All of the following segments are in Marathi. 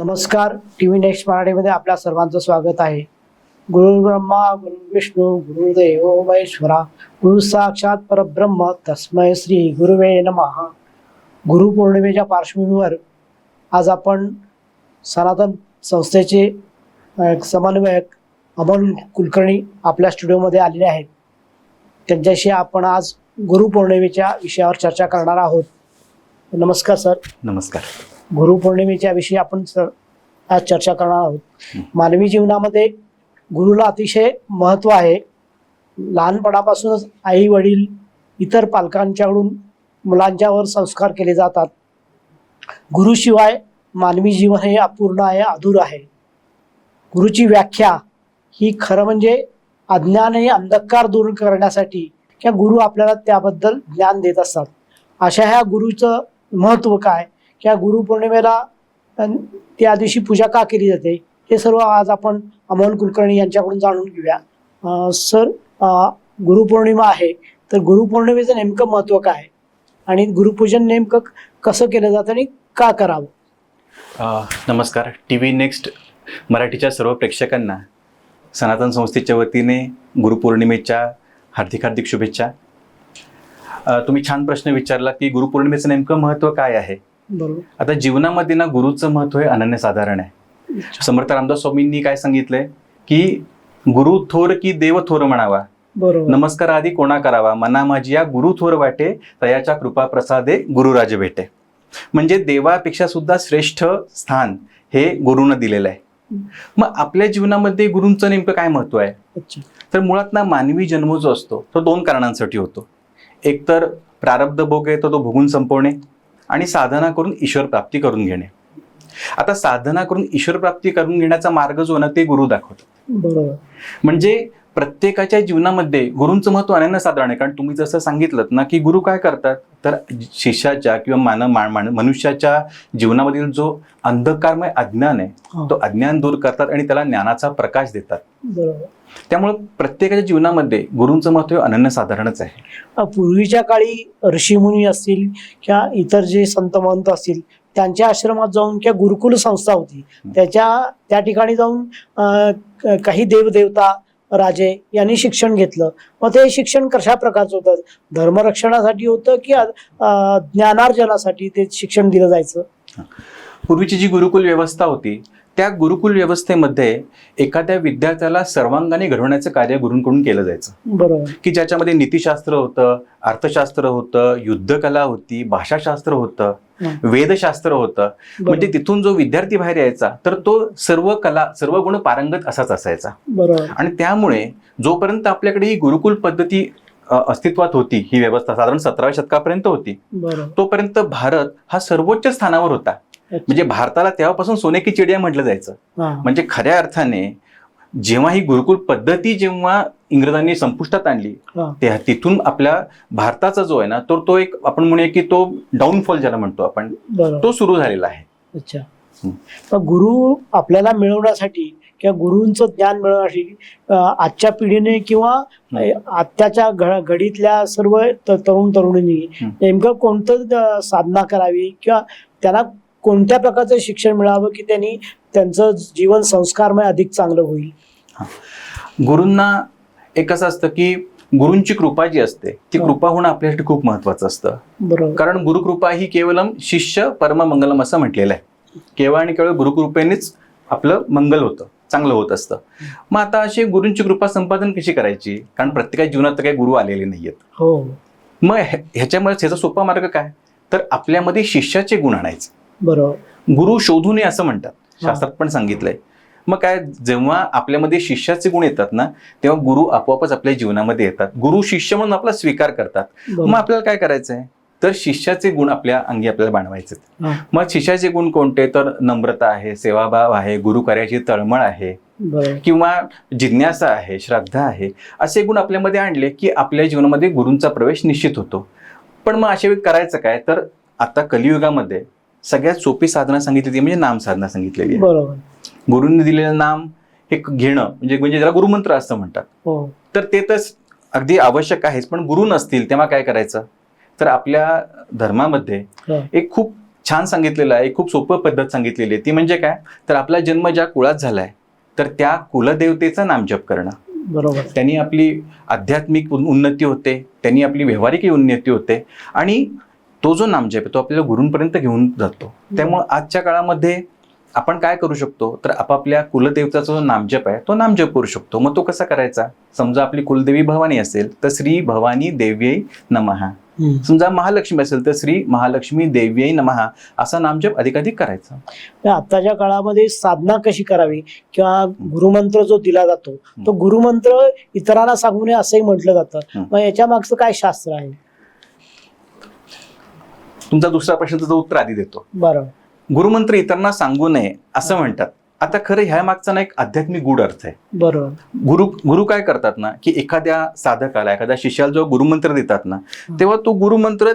नमस्कार. टी व्ही नेक्स्ट मराठीमध्ये आपल्या सर्वांचं स्वागत आहे. गुरु ब्रह्मा गुरु विष्णू गुरुदेव महेश्वरा गुरु साक्षात परब्रह्म तस्मय श्री गुरुवे नमः. गुरुपौर्णिमेच्या पार्श्वभूमीवर आज आपण सनातन संस्थेचे समन्वयक अमोल कुलकर्णी आपल्या स्टुडिओमध्ये आलेले आहेत. त्यांच्याशी आपण आज गुरुपौर्णिमेच्या विषयावर चर्चा करणार आहोत. नमस्कार सर. नमस्कार. गुरुपौर्णिमेच्या विषयी आपण आज चर्चा करणार आहोत. मानवी जीवनामध्ये गुरुला अतिशय महत्त्व आहे. लहानपणापासूनच आई वडील इतर पालकांच्याकडून मुलांच्यावर संस्कार केले जातात. गुरुशिवाय मानवी जीवन हे अपूर्ण आहे अधूर आहे. गुरुची व्याख्या ही खरं म्हणजे अज्ञान आणि अंधकार दूर करण्यासाठी किंवा गुरु आपल्याला त्याबद्दल ज्ञान देत असतात. अशा ह्या गुरुचं महत्त्व काय? ह्या गुरुपौर्णिमेला त्या दिवशी पूजा का केली जाते? हे सर्व आज आपण अमोल कुलकर्णी यांच्याकडून जाणून घेऊया. सर गुरुपौर्णिमा आहे तर गुरुपौर्णिमेचं नेमकं महत्त्व काय आहे? आणि गुरुपूजन नेमकं कसं केलं जातं आणि का करावं? नमस्कार. टी व्ही नेक्स्ट मराठीच्या सर्व प्रेक्षकांना सनातन संस्थेच्या वतीने गुरुपौर्णिमेच्या हार्दिक हार्दिक शुभेच्छा. तुम्ही छान प्रश्न विचारला की गुरुपौर्णिमेचं नेमकं महत्त्व काय आहे? बरोबर. आता जीवनामध्ये ना गुरुचं महत्त्व हे अनन्यसाधारण आहे. समर्थ रामदास स्वामींनी काय सांगितलंय? की गुरु थोर की देव थोर म्हणावा. बरोबर. नमस्कार आधी कोणा करावा? मना माझी या गुरु थोर वाटे तयाच्या कृपा प्रसादे गुरुराज भेटे. म्हणजे देवापेक्षा सुद्धा श्रेष्ठ स्थान हे गुरुनं दिलेलं आहे. मग आपल्या जीवनामध्ये गुरूंचं नेमकं काय महत्त्व आहे? तर मुळात ना मानवी जन्म जो असतो तो दोन कारणांसाठी होतो. एक तर प्रारब्ध भोग आहे तो तो भोगून संपवणे. आणि साधना करून ईश्वर प्राप्ती करून घेणे. आता साधना करून ईश्वर प्राप्ती करून घेण्याचा मार्ग जो ना ते गुरु दाखवतात. बरोबर. म्हणजे प्रत्येकाच्या जीवनामध्ये गुरूंचं महत्त्व अनन्यसाधारण आहे. कारण तुम्ही जसं सांगितलं ना की गुरु काय करतात? तर शिष्याच्या किंवा मान मान- मान- मनुष्याच्या जीवनामधील जो अंधकारमय अज्ञान आहे तो अज्ञान दूर करतात आणि त्याला ज्ञानाचा प्रकाश देतात. त्यामुळे प्रत्येकाच्या जीवनामध्ये गुरूंचं महत्त्व हे अनन्यसाधारणच आहे. अ, पूर्वीच्या काळी ऋषीमुनी असतील किंवा इतर जे संत महंत असतील त्यांच्या आश्रमात जाऊन किंवा गुरुकुल संस्था होती त्याच्या त्या ठिकाणी जाऊन काही देवदेवता राजे यांनी शिक्षण घेतलं. मग ते शिक्षण कशा प्रकारचं होतं? धर्मरक्षणासाठी होतं की ज्ञानार्जनासाठी ते शिक्षण दिलं जायचं? पूर्वीची जी गुरुकुल व्यवस्था होती त्या गुरुकुल व्यवस्थेमध्ये एखाद्या विद्यार्थ्याला सर्वांगाने घडवण्याचं कार्य गुरूंकडून केलं जायचं. बरोबर. की ज्याच्यामध्ये नीतिशास्त्र होतं अर्थशास्त्र होतं युद्धकला होती भाषाशास्त्र होतं. वेदशास्त्र होतं. म्हणजे तिथून जो विद्यार्थी बाहेर यायचा तर तो सर्व कला सर्व गुण पारंगत असाच असायचा. बरोबर. आणि त्यामुळे जोपर्यंत आपल्याकडे ही गुरुकुल पद्धती अस्तित्वात होती ही व्यवस्था साधारण सतराव्या शतकापर्यंत होती तोपर्यंत भारत हा सर्वोच्च स्थानावर होता. म्हणजे भारताला तेव्हापासून सोने की चिडिया म्हटलं जायचं. म्हणजे खऱ्या अर्थाने जेव्हा ही गुरुकुल पद्धती जेव्हा इंग्रजांनी संपुष्टात आणली हा, त्या तिथून आपल्या भारताचा जो आहे ना तो तो एक आपण म्हणूया की तो डाऊनफॉल ज्याला म्हणतो आपण तो सुरू झालेला आहे. अच्छा. गुरु आपल्याला मिळवण्यासाठी किंवा गुरूंचं ज्ञान मिळवण्यासाठी आजच्या पिढीने किंवा. आत्ताच्या घडीतल्या सर्व तरुण तरुणींनी. नेमकं कोणतं साधना करावी किंवा त्यांना कोणत्या प्रकारचं शिक्षण मिळावं की त्यांनी त्यांचं जीवन संस्कारमय अधिक चांगलं होईल? गुरूंना एक असं असतं की गुरूंची कृपा जी असते ती हो. कृपा होणं आपल्यासाठी खूप महत्वाचं असतं. बरोबर. कारण गुरुकृपा ही केवलम शिष्य परम मंगलम असं म्हटलेलं आहे. केवळ आणि केवळ गुरुकृपेनेच आपलं मंगल होतं चांगलं होत असतं. मग आता अशी गुरूंची कृपा संपादन कशी करायची? कारण प्रत्येकाच्या जीवनात तर काही गुरु आलेले नाहीयेत. हो. मग ह्या- ह्याच्यामुळे ह्याचा सोपा मार्ग काय? तर आपल्यामध्ये शिष्याचे गुण आणायचे. बरोबर. गुरु शोधू नये असं म्हणतात. शास्त्रात पण सांगितलंय. मग काय जेव्हा आपल्यामध्ये शिष्याचे गुण येतात ना तेव्हा गुरु आपोआपच आपल्या जीवनामध्ये येतात. गुरु शिष्य म्हणून आपला स्वीकार करतात. मग आपल्याला काय करायचंय? तर शिष्याचे गुण आपल्या अंगी आपल्याला बाणवायचे मग शिष्याचे गुण कोणते? तर नम्रता आहे सेवाभाव आहे गुरुकार्याची तळमळ आहे. किंवा जिज्ञासा आहे श्रद्धा आहे. असे गुण आपल्यामध्ये आणले की आपल्या जीवनामध्ये गुरूंचा प्रवेश निश्चित होतो. पण मग अशा वेळी करायचं काय? तर आता कलियुगामध्ये सगळ्यात सोपी साधना सांगितली ती म्हणजे नाम साधना सांगितलेली आहे. बरोबर. गुरूंनी दिलेलं नाम हे घेणं म्हणजे म्हणजे त्याला गुरुमंत्र असं म्हणतात. हो. तर ते तर अगदी आवश्यक आहेच पण गुरु नसतील तेव्हा काय करायचं? तर आपल्या धर्मामध्ये हा. एक खूप छान सांगितलेलं आहे एक खूप सोपं पद्धत सांगितलेली आहे. ती म्हणजे काय? तर आपला जन्म ज्या कुळात झालाय तर त्या कुलदेवतेचा नामजप करणं. बरोबर. त्यांनी आपली आध्यात्मिक उन- उन्नती होते त्यांनी आपली व्यावहारिक उन्नती होते आणि तो जो नामजप आहे तो आपल्याला गुरूंपर्यंत घेऊन जातो. त्यामुळे आजच्या काळामध्ये आपण काय करू शकतो? तर आपापल्या कुलदेवताचा जो नामजप आहे तो नामजप करू शकतो. मग तो कसा करायचा? समजा आपली कुलदेवी भवानी असेल तर श्री भवानी देव्यै नमहा. समजा महालक्ष्मी असेल तर श्री महालक्ष्मी देव्यै नमहा असा नामजप अधिकाधिक करायचा. तर आताच्या काळामध्ये साधना कशी करावी? किंवा गुरुमंत्र जो दिला जातो तो गुरुमंत्र इतरांना सांगू नये असंही म्हटलं जातं. मग याच्या मागचं काय शास्त्र आहे? तुमचा दुसरा प्रश्नाचं उत्तर आधी देतो. बरं. गुरुमंत्र इतरांना सांगू नये असं म्हणतात. आता खरं ह्या मागचा ना एक आध्यात्मिक गूढ अर्थ आहे. बरोबर गुरु गुरु काय करतात ना की एखाद्या साधकाला एखाद्या शिष्याला जो गुरुमंत्र देतात ना तेव्हा तो गुरुमंत्र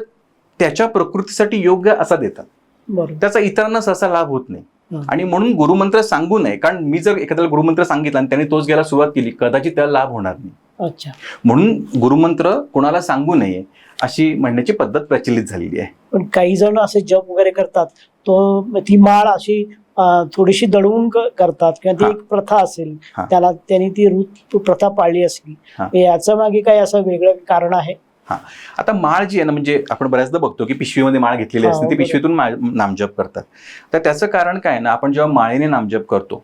त्याच्या प्रकृतीसाठी योग्य असा देतात. बरोबर त्याचा इतरांना सहसा लाभ होत नाही. आणि म्हणून गुरुमंत्र सांगू नये कारण मी जर एखाद्याला गुरुमंत्र सांगितला आणि त्याने तोच घ्यायला सुरुवात केली कदाचित त्याला लाभ होणार नाही. अच्छा. म्हणून गुरुमंत्र कोणाला सांगू नये अशी म्हणण्याची पद्धत प्रचलित झालेली आहे पण काही जण असे जप वगैरे करतात तो ती माळ अशी थोडीशी दडवून करतात किंवा ती हा. एक प्रथा असेल हा. त्याला त्यांनी ती ऋत प्रथा पाळली असेल हा. याचं मागे काही असं वेगळं कारण आहे आता माळ जी आहे ना म्हणजे आपण बऱ्याचदा बघतो की पिशवीमध्ये माळ घेतलेली हा, असते ती. पिशवीतून नामजप करतात तर त्याचं कारण काय ना आपण जेव्हा माळेने नामजप करतो.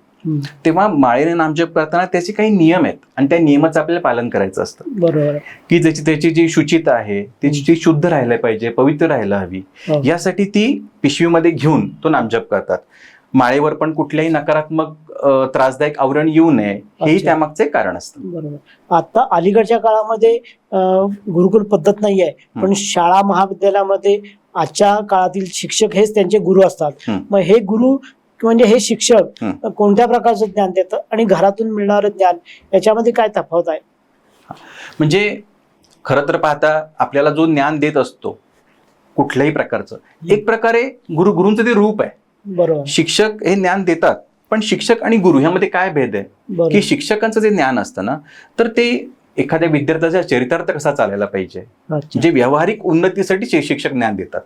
तेव्हा माळेने नामजप करताना त्याचे काही नियम आहेत. आणि त्या नियमाचं आपल्याला पालन करायचं असतं. बरोबर. की ज्याची त्याची जी शुचिता आहे त्याची ती शुद्ध राहायला पाहिजे पवित्र राहायला हवी हो. यासाठी ती पिशवीमध्ये घेऊन तो नामजप करतात. माळेवर पण कुठल्याही नकारात्मक त्रासदायक आवरण येऊ नये हेही. त्यामागचे कारण असतं. बरोबर. आता अलीकडच्या काळामध्ये गुरुकुल पद्धत नाही आहे पण. शाळा महाविद्यालयामध्ये आजच्या काळातील शिक्षक हेच त्यांचे गुरु असतात. मग हे गुरु म्हणजे हे शिक्षक. कोणत्या प्रकारचं ज्ञान देतात आणि घरातून मिळणारं ज्ञान याच्यामध्ये काय तफावत आहे? म्हणजे खरं तर पाहता आपल्याला जो ज्ञान देत असतो कुठल्याही प्रकारचं एक प्रकारे गुरु गुरूंचं ते रूप आहे. बरोबर. शिक्षक हे ज्ञान देतात पण शिक्षक आणि गुरु ह्यामध्ये काय भेद आहे? की शिक्षकांचं जे ज्ञान असतं ना तर ते एखाद्या विद्यार्थ्याच्या चरितार्थ कसा चालायला पाहिजे? जे व्यावहारिक उन्नतीसाठी शिक्षक ज्ञान देतात.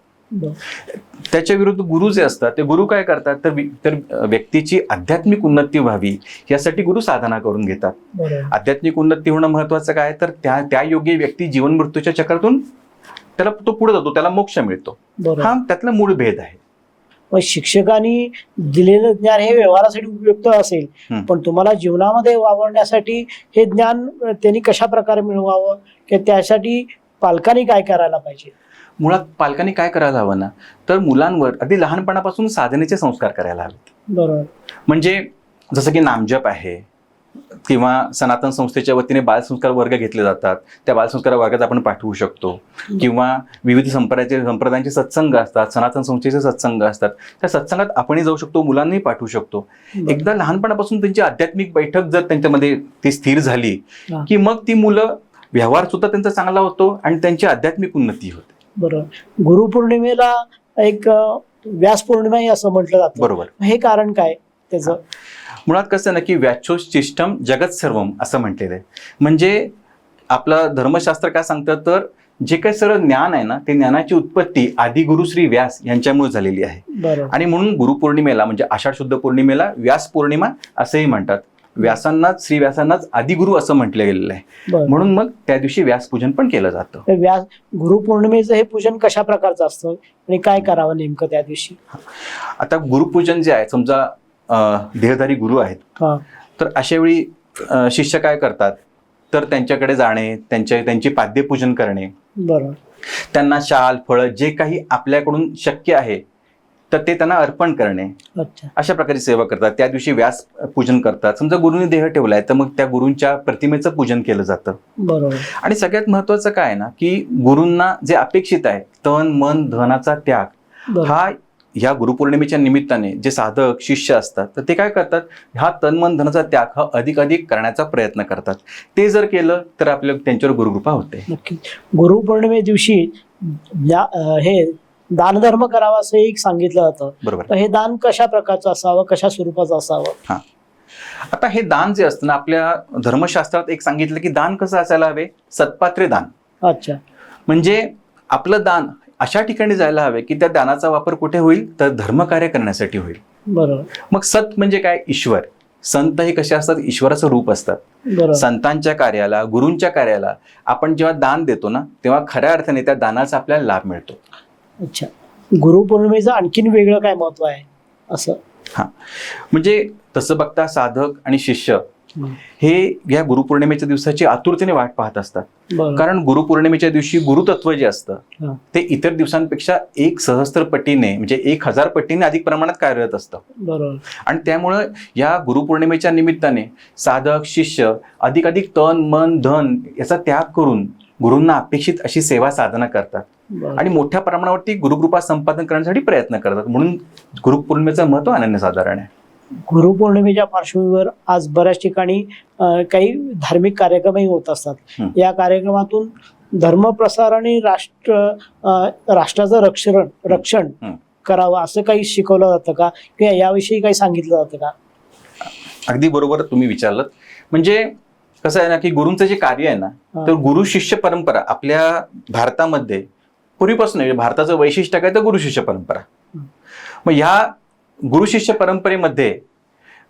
त्याच्या विरुद्ध गुरु जे असतात ते गुरु काय करतात? तर तर व्यक्तीची आध्यात्मिक उन्नती व्हावी यासाठी गुरु साधना करून घेतात. आध्यात्मिक उन्नती होणं महत्वाचं काय? तर त्या त्या योग्य व्यक्ती जीवन मृत्यूच्या चक्रातून त्याला तो पुढे जातो त्याला मोक्ष मिळतो. हा त्यातला मूळ भेद आहे. मग शिक्षकांनी दिलेलं ज्ञान हे व्यवहारासाठी उपयुक्त असेल. पण तुम्हाला जीवनामध्ये वावरण्यासाठी हे ज्ञान त्यांनी कशा प्रकारे मिळवावं? की त्यासाठी पालकांनी काय करायला पाहिजे? मुळात पालकांनी काय करायला हवं ना? तर मुलांवर अगदी लहानपणापासून साधनेचे संस्कार करायला हवेत. बरोबर. म्हणजे जसं की नामजप आहे किंवा सनातन संस्थेच्या वतीने बालसंस्कार वर्ग घेतले जातात. त्या बालसंस्कार वर्गात आपण पाठवू शकतो. किंवा विविध संप्रदायाचे संप्रदायांचे सत्संग असतात सनातन संस्थेचे सत्संग असतात. त्या सत्संगात आपणही जाऊ शकतो मुलांनाही पाठवू शकतो. एकदा लहानपणापासून त्यांची आध्यात्मिक बैठक जर त्यांच्यामध्ये ती स्थिर झाली. की मग ती मुलं व्यवहार सुद्धा त्यांचा चांगला होतो आणि त्यांची आध्यात्मिक उन्नती होते. बरोबर गुरुपौर्णिमेला एक व्यास पौर्णिमा असं म्हटलं जातं. बरोबर. हे कारण काय त्याचं? मुळात कसं ना की व्याचोशिष्टम जगत सर्वम असं म्हटलेलं आहे. म्हणजे आपलं धर्मशास्त्र काय सांगतं तर जे काही सर्व ज्ञान आहे ना ते ज्ञानाची उत्पत्ती आदी गुरु श्री व्यास यांच्यामुळे झालेली आहे. आणि म्हणून गुरुपौर्णिमेला म्हणजे आषाढ शुद्ध पौर्णिमेला व्यास पौर्णिमा असंही म्हणतात. व्यासांनाच श्री व्यासांनाच आदिगुरु असं म्हटलं गेलेलं आहे. म्हणून मग त्या दिवशी व्यासपूजन पण केलं जातं. व्यास गुरुपौर्णिमेचं हे पूजन कशा प्रकारचं असतं आणि काय करावं नेमकं त्या दिवशी? आता गुरुपूजन जे आहे समजा देहधारी गुरु आहेत. तर अशा वेळी शिष्य काय करतात? तर त्यांच्याकडे जाणे त्यांच्या त्यांची पाद्यपूजन करणे. बरोबर त्यांना शाल फळं जे काही आपल्याकडून शक्य आहे तर ते त्यांना अर्पण करणे. अच्छा. अशा प्रकारे सेवा करतात. त्या दिवशी व्यास पूजन करतात. समजा गुरुने देह ठेवलाय तर मग त्या गुरूंच्या प्रतिमेचं पूजन केलं जातं. बरोबर. आणि सगळ्यात महत्वाचं काय ना की गुरूंना जे अपेक्षित आहे तन मन धनाचा त्याग हा ह्या गुरुपौर्णिमेच्या निमित्ताने जे साधक शिष्य असतात तर ते काय करतात? हा तन मन धनाचा त्याग हा अधिक अधिक करण्याचा प्रयत्न करतात. ते जर केलं तर आपल्या त्यांच्यावर गुरुकृपा होते. गुरुपौर्णिमे दिवशी हे दानधर्म करावा असं एक सांगितलं जातं. बरोबर. तर हे दान कशा प्रकारचं असावं? कशा स्वरूपाचं असावं? आता हे दान जे असतं ना आपल्या धर्मशास्त्रात एक सांगितलं की दान कसं असायला हवे? सत्पात्रे दान. अच्छा. म्हणजे आपलं दान अशा ठिकाणी जायला हवे की त्या दानाचा वापर कुठे होईल? तर धर्मकार्य करण्यासाठी होईल. बरोबर. मग सत म्हणजे काय? ईश्वर. संत हे कसे असतात? ईश्वराचं रूप असतात. संतांच्या कार्याला गुरूंच्या कार्याला आपण जेव्हा दान देतो ना तेव्हा खऱ्या अर्थाने त्या दानाचा आपल्याला लाभ मिळतो. अच्छा. गुरुपौर्णिमेचं आणखीन वेगळं काय महत्त्व आहे? असं. म्हणजे तसं बघता साधक आणि शिष्य. हे या गुरुपौर्णिमेच्या दिवसाची आतुरतेने वाट पाहत असतात. कारण गुरुपौर्णिमेच्या दिवशी गुरुतत्व जे हा. असतं ते इतर दिवसांपेक्षा एक सहस्त्र पटीने म्हणजे एक हजार पटीने अधिक प्रमाणात कार्यरत असतं. आणि त्यामुळं या गुरुपौर्णिमेच्या निमित्ताने साधक शिष्य अधिक अधिक तन मन धन याचा त्याग करून गुरूंना अपेक्षित अशी सेवा साधना करतात. आणि मोठ्या प्रमाणावरती गुरुकृपा संपादन करण्यासाठी प्रयत्न करतात. म्हणून गुरुपौर्णिमेचं महत्त्व अनन्यसाधारण आहे. गुरुपौर्णिमेच्या पार्श्वभूमीवर आज बऱ्याच ठिकाणी काही धार्मिक कार्यक्रमही होत असतात. या कार्यक्रमातून धर्मप्रसार आणि राष्ट्र राष्ट्राचं रक्षण रक्षण. करावं असं काही शिकवलं जातं का? किंवा याविषयी काही सांगितलं जातं का? अगदी बरोबर तुम्ही विचारलं म्हणजे कसं आहे ना की गुरूंचं जे कार्य आहे ना. तर गुरु शिष्य परंपरा आपल्या भारतामध्ये पूर्वीपासून आहे. भारताचं वैशिष्ट्य काय तर गुरु शिष्य परंपरा. मग ह्या गुरु शिष्य परंपरेमध्ये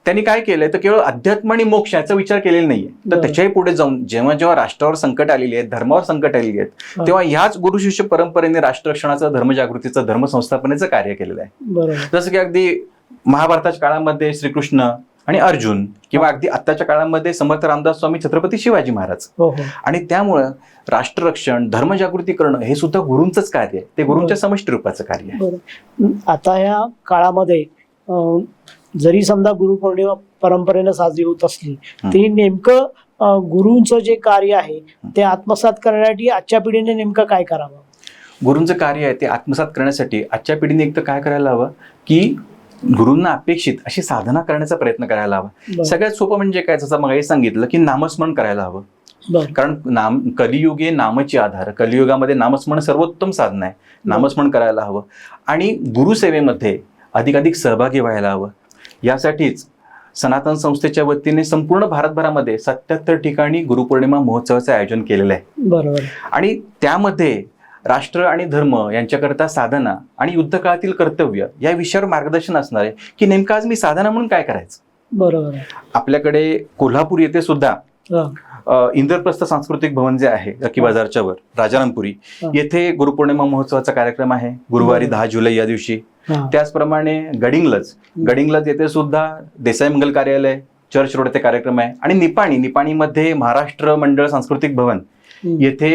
त्यांनी काय केलंय तर केवळ अध्यात्म आणि मोक्ष याचा विचार केलेला नाहीये तर. त्याच्याही पुढे जाऊन जेव्हा जेव्हा राष्ट्रावर संकट आलेली आहेत धर्मावर संकट आलेली आहेत. तेव्हा ह्याच गुरु शिष्य परंपरेने राष्ट्ररक्षणाचं धर्मजागृतीचं धर्म संस्थापनेचं कार्य केलेलं आहे जसं की अगदी महाभारताच्या काळामध्ये श्रीकृष्ण आणि अर्जुन किंवा अगदी आत्ताच्या काळामध्ये समर्थ रामदास स्वामी छत्रपती शिवाजी महाराज. हो हो. आणि त्यामुळं राष्ट्ररक्षण धर्मजागृती करणं हे सुद्धा गुरूंचंच कार्य आहे. ते गुरूंच्या समष्टी रूपाचं कार्य आहे. आता या काळामध्ये जरी समजा गुरुपौर्णिमा परंपरेनं साजरी होत असली हं. तरी नेमकं गुरूंचं जे कार्य आहे ते आत्मसात करण्यासाठी आजच्या पिढीने नेमकं काय करावं? गुरूंचं कार्य आहे ते आत्मसात करण्यासाठी आजच्या पिढीने एक तर काय करायला हवं? की गुरूंना अपेक्षित अशी साधना करण्याचा प्रयत्न करायला हवा. सगळ्यात सोपं म्हणजे काय? जसं मग सांगितलं की नामस्मरण करायला हवं. कारण नाम कलियुगे नामची आधार. कलियुगामध्ये नामस्मरण सर्वोत्तम साधन आहे. नामस्मरण करायला हवं. आणि गुरुसेवेमध्ये अधिकाधिक सहभागी व्हायला हवं. यासाठीच सनातन संस्थेच्या वतीने संपूर्ण भारतभरामध्ये सत्याहत्तर ठिकाणी गुरुपौर्णिमा महोत्सवाचं आयोजन केलेलं आहे. बरोबर. आणि त्यामध्ये राष्ट्र आणि धर्म यांच्याकरता साधना आणि युद्धकाळातील कर्तव्य या विषयावर मार्गदर्शन असणार आहे की नेमकं आज मी साधना म्हणून काय करायचं बरोबर आपल्याकडे कोल्हापूर येथे सुद्धा इंद्रप्रस्थ सांस्कृतिक भवन जे आहे लकी बाजारच्या वर राजारामपुरी. येथे गुरुपौर्णिमा महोत्सवाचा कार्यक्रम आहे गुरुवारी. दहा जुलै या दिवशी त्याचप्रमाणे गडिंग्लज. गडिंग्लज येथे सुद्धा देसाई मंगल कार्यालय चर्च रोड येथे कार्यक्रम आहे आणि निपाणी निपाणीमध्ये महाराष्ट्र मंडळ सांस्कृतिक भवन. येथे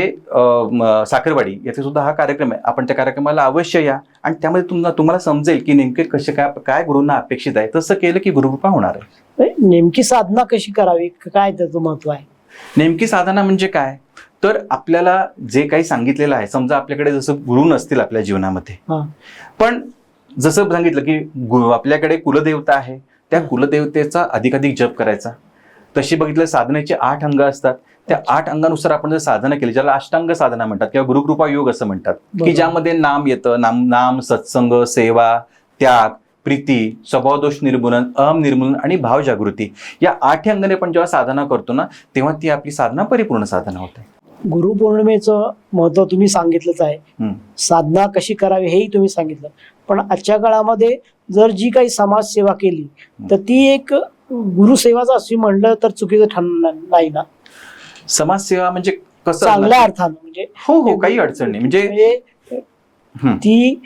साखरवाडी येथे सुद्धा हा कार्यक्रम आहे. आपण त्या कार्यक्रमाला अवश्य या. आणि त्यामध्ये तुम्हाला तुम्हाला समजेल की नेमके कसे काय काय गुरूंना अपेक्षित आहे. तसं केलं की गुरुकृपा होणार आहे. नेमकी साधना कशी करावी? काय त्याचं महत्त्व आहे? नेमकी साधना म्हणजे काय? तर आपल्याला जे काही सांगितलेलं आहे समजा आपल्याकडे जसं गुरु नसतील आपल्या जीवनामध्ये. पण जसं सांगितलं की आपल्याकडे कुलदेवता आहे. त्या. कुलदेवतेचा अधिकाधिक जप करायचा. तशी बघितलं साधनेचे आठ अंग असतात. त्या आठ अंगानुसार आपण जर साधना केली ज्याला अष्टांग साधना म्हणतात किंवा गुरुकृपा योग असं म्हणतात की. ज्यामध्ये नाम येतं नाम नाम सत्संग सेवा त्याग प्रीती स्वभावदोष निर्मूलन अहम निर्मूलन आणि भाव जागृती या आठ अंगाने आपण जेव्हा साधना करतो ना तेव्हा ती आपली साधना परिपूर्ण साधना होते गुरुपौर्णिमेचं महत्त्व तुम्ही सांगितलंच आहे. साधना कशी करावी हेही तुम्ही सांगितलं. पण आजच्या काळामध्ये जर जी काही समाजसेवा केली तर ती एक गुरुसेवाच अशी म्हणलं तर चुकीचं ठरणार नाही ना? समाजसेवा म्हणजे कसं चांगल्या अर्थानं म्हणजे हो हो काही अडचण नाही. म्हणजे म्हणजे. ती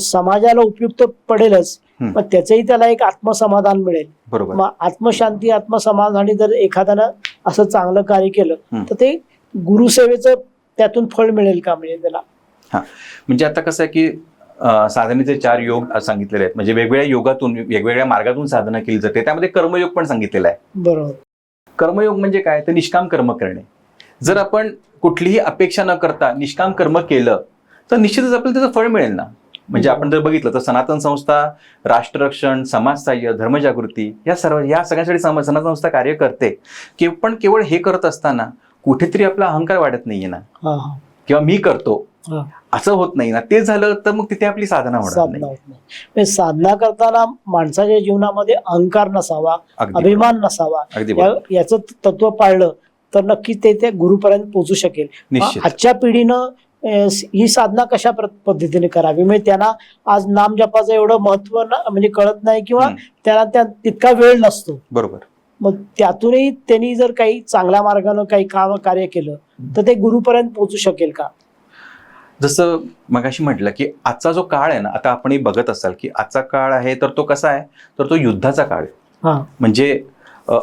समाजाला उपयुक्त पडेलच. पण त्याचंही त्याला एक आत्मसमाधान मिळेल. बरोबर. मग आत्मशांती आत्मसमाधानी जर एखाद्यानं असं चांगलं कार्य केलं. तर ते गुरुसेवेचं त्यातून फळ मिळेल का? म्हणजे त्याला म्हणजे आता कसं आहे की साधनेचे चार योग सांगितलेले आहेत. म्हणजे वेगवेगळ्या योगातून वेगवेगळ्या मार्गातून साधना केली जाते. त्यामध्ये कर्मयोग पण सांगितलेला आहे. बरोबर. कर्मयोग म्हणजे काय? तर निष्काम कर्म करणे. जर आपण कुठलीही अपेक्षा न करता निष्काम कर्म केलं तर निश्चितच आपल्याला त्याचं फळ मिळेल ना. म्हणजे आपण जर बघितलं तर सनातन संस्था राष्ट्ररक्षण समाजसाह्य धर्मजागृती या सर्व या सगळ्यासाठी सनातन संस्था कार्य करते. के पण केवळ हे करत असताना कुठेतरी आपला अहंकार वाढत नाहीये ना. हा हा. किंवा मी करतो. हा. असं होत नाही ना. ते झालं तर मग तिथे आपली साधना होणार साधना नाही. होत नाही. म्हणजे साधना करताना माणसाच्या जीवनामध्ये अहंकार नसावा अगदी बरोबर. अभिमान नसावा अगदी या- बरोबर. याचं तत्व पाळलं तर नक्कीच ते त्या गुरुपर्यंत पोहोचू शकेल. निश्चित. आजच्या पिढीनं अं, ही साधना कशा प्र- पद्धतीने करावी? म्हणजे त्यांना आज नाम जपाचं एवढं महत्त्व न- म्हणजे कळत नाही किंवा हम्म. त्यांना त्या तितका वेळ नसतो. बरोबर. मग त्यातूनही त्यांनी जर काही चांगल्या मार्गानं काही काम कार्य केलं तर ते गुरुपर्यंत पोहोचू शकेल का? जसं मगाशी म्हटलं की आजचा जो काळ आहे ना आता आपणही बघत असाल की आजचा काळ आहे तर तो कसा आहे? तर तो युद्धाचा काळ आहे. हा. म्हणजे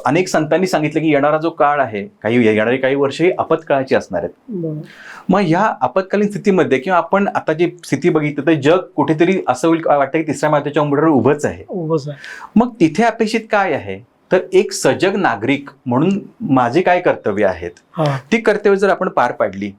अनेक संतांनी सांगितलं की येणारा जो काळ आहे काही येणारी काही वर्ष ही आपत्काळाची असणार आहेत. मग ह्या आपत्कालीन स्थितीमध्ये किंवा आपण आता जी स्थिती बघितली तर जग कुठेतरी असं होईल वाटतं की तिसऱ्या मात्याच्या उंबऱ्यावर उभंच आहे. मग तिथे अपेक्षित काय आहे? तर एक सजग नागरिक म्हणून माझे काय कर्तव्य आहेत? ती कर्तव्य जर आपण पार पाडली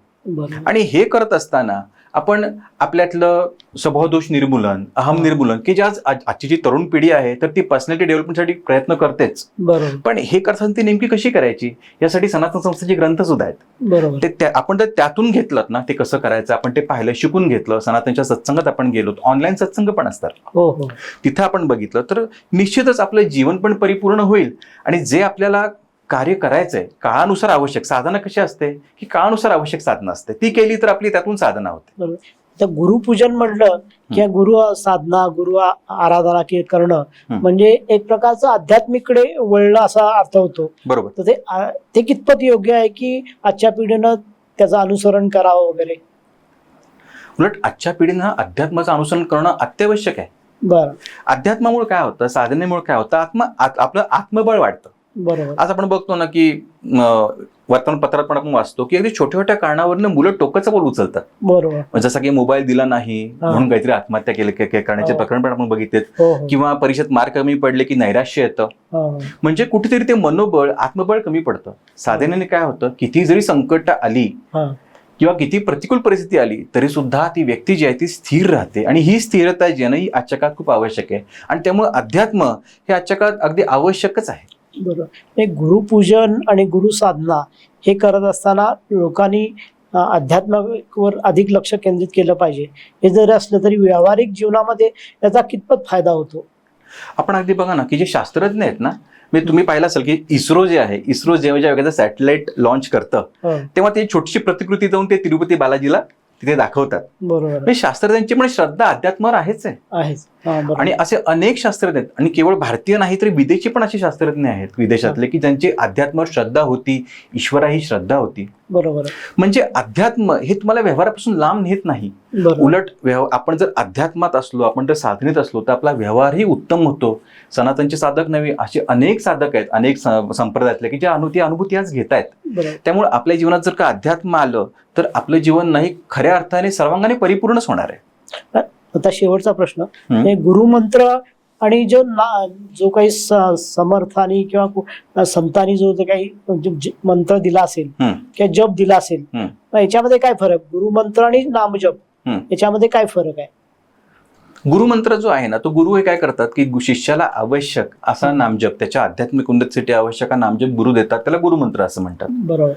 आणि हे करत असताना आपण आपल्यातलं स्वभावदोष निर्मूलन अहम. निर्मूलन की जे आज आज- आजची जी तरुण पिढी आहे तर ती पर्सनॅलिटी डेव्हलपमेंटसाठी प्रयत्न करतेच. पण हे करताना ती नेमकी कशी करायची? यासाठी सनातन संस्थेचे ग्रंथ सुद्धा आहेत. बरोबर. ते आपण जर त्यातून घेतलं ना ते कसं करायचं? आपण ते पाहिलं शिकून घेतलं सनातनच्या सत्संगात आपण गेलो ऑनलाईन सत्संग पण असतात. हो हो. तिथं आपण बघितलं तर निश्चितच आपलं जीवन पण परिपूर्ण होईल. आणि जे आपल्याला कार्य करायचंय. काळानुसार आवश्यक साधना कशी असते? की काळानुसार आवश्यक साधना असते. ती केली तर आपली त्यातून साधना होते. तर गुरुपूजन म्हणलं की गुरु साधना गुरु आराधना के करणं. म्हणजे एक प्रकारचं आध्यात्मिकडे वळणं असा अर्थ होतो. बरोबर. तर ते ते कितपत योग्य आहे की आजच्या पिढीनं त्याचं अनुसरण करावं वगैरे? उलट आजच्या पिढीनं अध्यात्माचं अनुसरण करणं अत्यावश्यक आहे. बरं. अध्यात्मामुळे काय होतं? साधनेमुळे काय होतं? आत्मा आत- आपलं आत्मबळ वाढतं. बरोबर. आज आपण बघतो ना की वर्तमानपत्रात पण आपण वाचतो की अगदी छोट्या छोट्या कारणावरनं मुलं टोकाचं बोल उचलतात. बरोबर. जसं की मोबाईल दिला नाही. म्हणून काहीतरी आत्महत्या केली करण्याचे हो. प्रकरण पण आपण बघितलेत. हो हो. किंवा परीक्षेत मार्क कमी पडले की नैराश्य येतं. हो, म्हणजे कुठेतरी ते मनोबळ आत्मबळ कमी पडतं. साधनेने काय होतं किती जरी संकट आली हा. किंवा किती प्रतिकूल परिस्थिती आली तरी सुद्धा ती व्यक्ती जी आहे ती स्थिर राहते. आणि ही स्थिरता जी आहे ना ही आजच्या काळात खूप आवश्यक आहे. आणि त्यामुळे अध्यात्म हे आजच्या काळात अगदी आवश्यकच आहे. बरोबर. हे गुरुपूजन आणि गुरु साधना हे करत असताना लोकांनी अध्यात्मावर अधिक लक्ष केंद्रित केलं पाहिजे. हे जरी असलं तरी व्यावहारिक जीवनामध्ये याचा कितपत फायदा होतो? आपण अगदी बघा ना की जे शास्त्रज्ञ आहेत ना म्हणजे तुम्ही पाहिलं असेल की इस्रो जे आहे इस्रो जेव्हा जेव्हा एखादं सॅटेलाइट लॉन्च करतं हो, तेव्हा ती छोटीशी प्रतिकृती जाऊन ते तिरुपती बालाजीला तिथे दाखवतात. बरोबर. म्हणजे शास्त्रज्ञांची पण श्रद्धा अध्यात्मावर आहेच आहे. आणि असे अनेक शास्त्रज्ञ आहेत. आणि केवळ भारतीय नाही तर विदेशी पण असे शास्त्रज्ञ आहेत विदेशातले की ज्यांची अध्यात्मावर श्रद्धा होती ईश्वरा ही श्रद्धा होती. बरोबर. म्हणजे अध्यात्म हे तुम्हाला व्यवहारापासून लांब नेत नाही. उलट आपण जर अध्यात्मात असलो आपण जर साधनेत असलो तर आपला व्यवहारही उत्तम होतो. सनातनचे साधक नव्हे असे अनेक साधक आहेत अनेक संप्रदायातले की जे अनु ती अनुभूती आज घेत आहेत त्यामुळे आपल्या जीवनात जर का अध्यात्म आलं तर आपलं जीवन नाही खऱ्या अर्थाने सर्वांगाने परिपूर्णच होणार आहे. आता शेवटचा प्रश्न. हे गुरुमंत्र आणि जो ना जो काही समर्थानी किंवा संतांनी जो काही जे- जे मंत्र दिला असेल. किंवा जप दिला असेल याच्यामध्ये काय फरक? गुरुमंत्र आणि नामजप. याच्यामध्ये काय फरक आहे? गुरुमंत्र जो आहे ना तो गुरु हे काय करतात की शिष्याला आवश्यक असा नामजप त्याच्या आध्यात्मिक उन्नतीसाठी आवश्यक हा नामजप गुरु देतात त्याला गुरुमंत्र असं म्हणतात. बरोबर.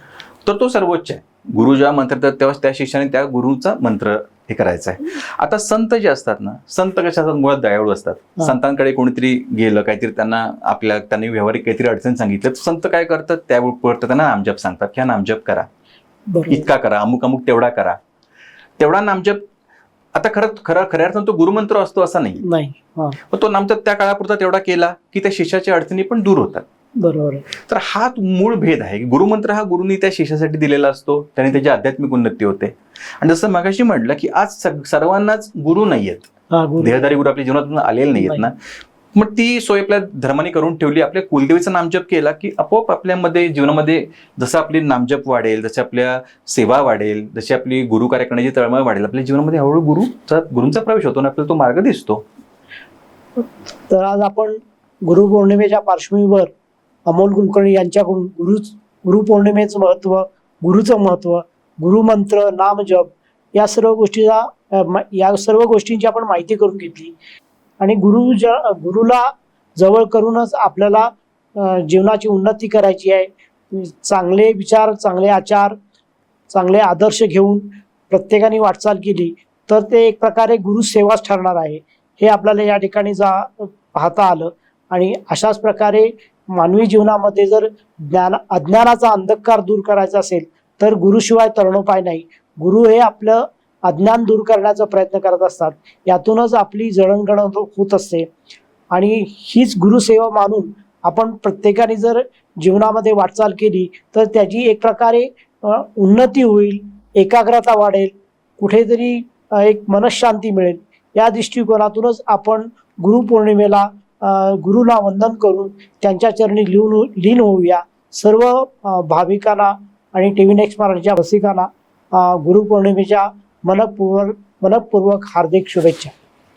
तर तो सर्वोच्च आहे. गुरु जेव्हा मंत्र देतात तेव्हा त्या शिष्याने त्या गुरुचा मंत्र हे करायचा आहे आता संत जे असतात ना संत कशा असतात? मुळात दयाळू असतात. संतांकडे कोणीतरी गेलं काहीतरी त्यांना आपल्या त्यांनी व्यवहारिक काहीतरी अडचण सांगितलं तर संत काय करतात? त्यावर त्यांना नामजप सांगतात की हा नामजप करा. इतका करा अमुक अमुक तेवढा करा. तेवढा नामजप आता खरं खरं खऱ्या अर्थानं तो गुरुमंत्र असतो असा नाही. तो नामजप त्या काळापुरता तेवढा केला की त्या शिष्याच्या अडचणी पण दूर होतात. बरोबर. तर हा मूळ भेद आहे. की गुरुमंत्र हा गुरुनी त्या शिष्यासाठी दिलेला असतो त्याने त्याची आध्यात्मिक उन्नती होते. आणि जसं मगाशी म्हटलं की आज सर्वांनाच गुरु नाही आहेत गुरु. देहदारी गुरु आपल्या जीवनातून आलेले नाही आहेत ना मग ती सोय आपल्या धर्माने करून ठेवली आपल्या कुलदेवीचा नामजप केला की आपोआप आपल्यामध्ये जीवनामध्ये जसं आपली नामजप वाढेल जसं आपल्या सेवा वाढेल जशी आपली गुरु कार्य करण्याची तळमळ वाढेल आपल्या जीवनामध्ये हळूहळू गुरुचा गुरूंचा प्रवेश होतो आणि आपल्याला तो मार्ग दिसतो. तर आज आपण गुरुपौर्णिमेच्या पार्श्वभूमीवर अमोल कुलकर्णी यांच्याकडून गुरु गुरुपौर्णिमेचं महत्त्व गुरुचं महत्त्व गुरुमंत्र नामजप या सर्व गोष्टीचा या सर्व गोष्टींची आपण माहिती करून घेतली. आणि गुरु ज- गुरुला जवळ करूनच आपल्याला जीवनाची उन्नती करायची आहे. चांगले विचार चांगले आचार चांगले आदर्श घेऊन प्रत्येकाने वाटचाल केली तर ते एक प्रकारे गुरुसेवाच ठरणार आहे. हे आपल्याला या ठिकाणी जा पाहता आलं. आणि अशाच प्रकारे मानवी जीवनामध्ये जर ज्ञान अज्ञानाचा अंधकार दूर करायचा असेल तर गुरुशिवाय तरणोपाय नाही. गुरु हे आपलं अज्ञान दूर करण्याचा प्रयत्न करत असतात. यातूनच आपली जळणघडण हो-, होत असते. आणि हीच गुरुसेवा मानून आपण प्रत्येकाने जर जीवनामध्ये वाटचाल केली तर त्याची एक प्रकारे उन्नती होईल एकाग्रता वाढेल कुठेतरी एक मनशांती मिळेल. या दृष्टिकोनातूनच आपण गुरुपौर्णिमेला गुरुला वंदन करून त्यांच्या चरणी लिहून लीन होऊया. सर्व भाविकांना आणि टी व्ही नेक्स्ट मराठीच्या रसिकांना गुरुपौर्णिमेच्या मनपूर्वक मनपूर्वक हार्दिक शुभेच्छा.